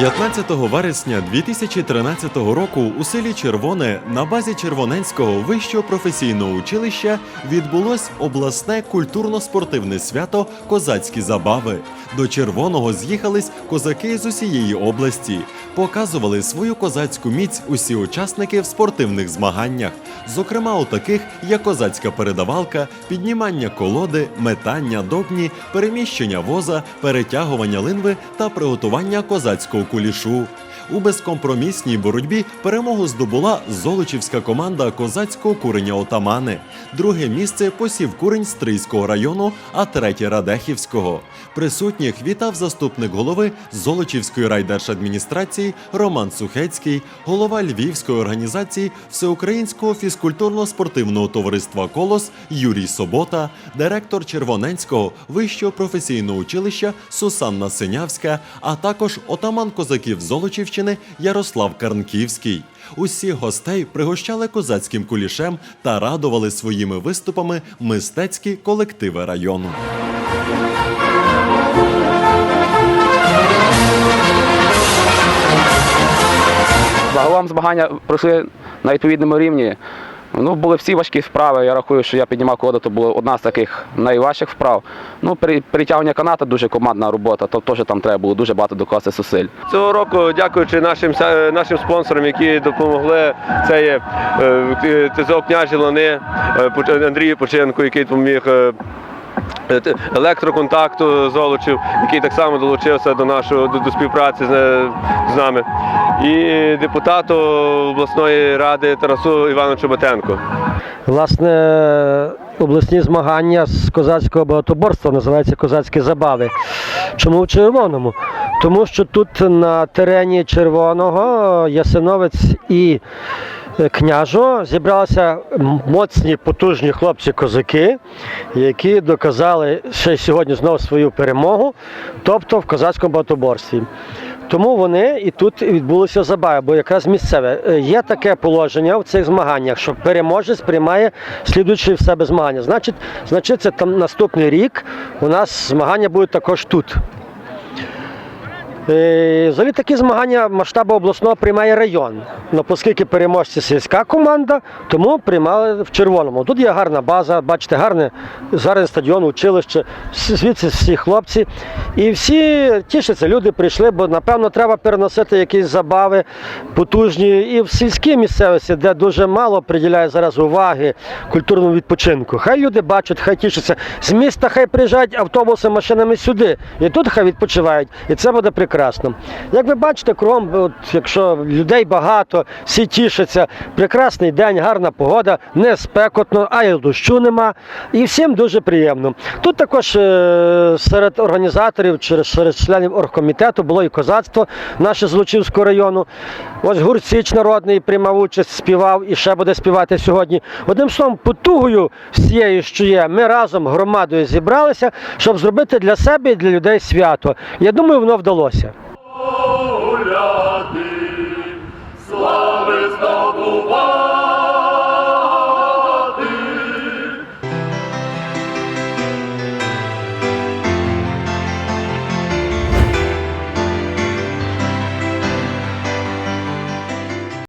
15 вересня 2013 року у селі Червоне на базі Червоненського вищого професійного училища відбулось обласне культурно-спортивне свято Козацькі забави. До червоного з'їхались козаки з усієї області. Показували свою козацьку міць усі учасники в спортивних змаганнях, зокрема у таких як козацька передавалка, піднімання колоди, метання добні, переміщення воза, перетягування линви та приготування козацького кулішу. У безкомпромісній боротьбі перемогу здобула золочівська команда козацького куреня Отамани. Друге місце посів курень Стрийського району, а третє Радехівського. Присутніх вітав заступник голови Золочівської райдержадміністрації Роман Сухецький, голова Львівської організації Всеукраїнського фізкультурно-спортивного товариства Колос Юрій Собота, директор Червоненського вищого професійного училища Сусанна Синявська, а також отаман козаків Золочівщини Ярослав Карнківський. Усіх гостей пригощали козацьким кулішем та радували своїми виступами мистецькі колективи району. Загалом змагання пройшли на відповідному рівні. Ну, були всі важкі вправи. Я рахую, що я піднімав колоду, то була одна з таких найважчих вправ. Ну, перетягування каната дуже командна робота, то теж там треба було дуже багато докласти зусиль. Цього року, дякуючи нашим нашим спонсорам, які допомогли, це є е, ТЗО княжі Лани, е, Андрію Поченку, який допоміг. Е, е, Електроконтакту Золочів, який так само долучився до нашого до, до співпраці з, е, з нами, і депутату обласної ради Тарасу Івановичу Батенко. Власне, обласні змагання з козацького багатоборства називаються козацькі забави. Чому в червоному? Тому що тут на терені червоного Ясиновець і е, княжо зібралися моцні, потужні хлопці-козаки, які доказали ще сьогодні знову свою перемогу, тобто в козацькому багатоборстві. Тому вони і тут відбулися забави, бо якраз місцеве. Е, Є таке положення в цих змаганнях, що переможець приймає слідуючи в себе змагання. Значить, значить, це там наступний рік у нас змагання будуть також тут. Е, Взагалі такі змагання масштабу обласного приймає район. Ну, оскільки переможці сільська команда, тому приймали в червоному. Тут є гарна база, бачите, гарний стадіон, училище, звідси всі хлопці. І всі тішаться, люди прийшли, бо напевно треба переносити якісь забави потужні і в сільській місцевості, де дуже мало приділяє зараз уваги культурному відпочинку. Хай люди бачать, хай тішаться. З міста хай приїжджають автобуси, машинами сюди. І тут хай відпочивають. І це буде прекрасно. Як ви бачите, кругом, от, якщо людей багато, всі тішаться, прекрасний день, гарна погода, не спекотно, а й дощу нема. І всім дуже приємно. Тут також е, серед організаторів, серед членів оргкомітету було і козацтво наше з Лучівського району. Ось гурт Січ народний приймав участь, співав і ще буде співати сьогодні. Одним словом, потугою всією, що є, ми разом громадою зібралися, щоб зробити для себе і для людей свято. Я думаю, воно вдалося.